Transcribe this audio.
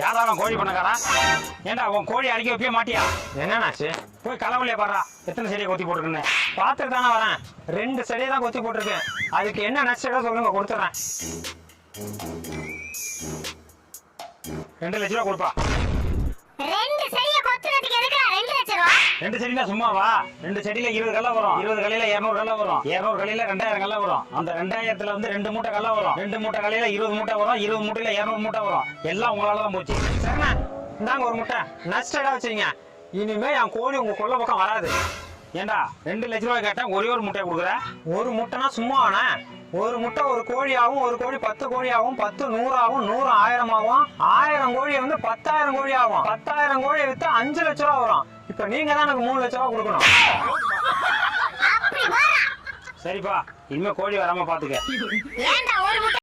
யாரா அவன் கோழி பண்ணக்காரா? ஏன்டா உன் கோழி அடிக்க வைப்பே மாட்டியா? என்னண்ணாச்சு போய் களவுலையே பாடுறா. எத்தனை செடியை கொத்தி போட்டுருக்குன்னு. பார்த்துட்டு தானே வரேன். ரெண்டு செடியை தான் கொத்தி போட்டிருக்கேன். அதுக்கு என்ன நஷ்டம் சொல்லுங்க கொடுத்துட்றேன். ரெண்டு லட்ச ரூபா கொடுப்பா ரெண்டு செடியை கொத்துறதுக்கு எதுக்குடா ரெண்டு லட்சம் ரூபா ரெண்டு செடினா சும்மாவா? ரெண்டு செடியில இருபது கல்ல வரும். இருபது கலையில இருநூறு கல்ல வரும். இருநூறு கலையில ரெண்டாயிரம் கல்ல வரும். அந்த ரெண்டாயிரத்துல வந்து ரெண்டு மூட்டை கல்ல வரும். ரெண்டு மூட்டை கலையில இருபது மூட்டை வரும். இருபது மூட்டையில இருநூறு மூட்டை வரும். எல்லாம் உங்களால தான் போச்சு. சரிண்ணா இந்தாங்க ஒரு முட்டை. நஷ்டடா வச்சுங்க இனிமே என் கோழி உங்க கொள்ள பக்கம் வராது. ஏண்டா ரெண்டு லட்ச ரூபாய் கேட்டேன் ஒரே ஒரு முட்டையை கொடுக்குற? ஒரு முட்டைனா சும்மா வேணா. ஒரு முட்டை ஒரு கோழியாகவும் ஒரு கோழி பத்து கோழியாகவும் பத்து நூறாகும் நூறு ஆயிரம் ஆகும் ஆயிரம் கோழி வந்து பத்தாயிரம் கோழி ஆகும். பத்தாயிரம் கோழியை வித்து அஞ்சு லட்ச ரூபா வரும். இப்ப நீங்க தான் எனக்கு மூணு லட்ச ரூபா கொடுக்கணும். சரிப்பா இனிமே கோழி வராம பாத்துக்க.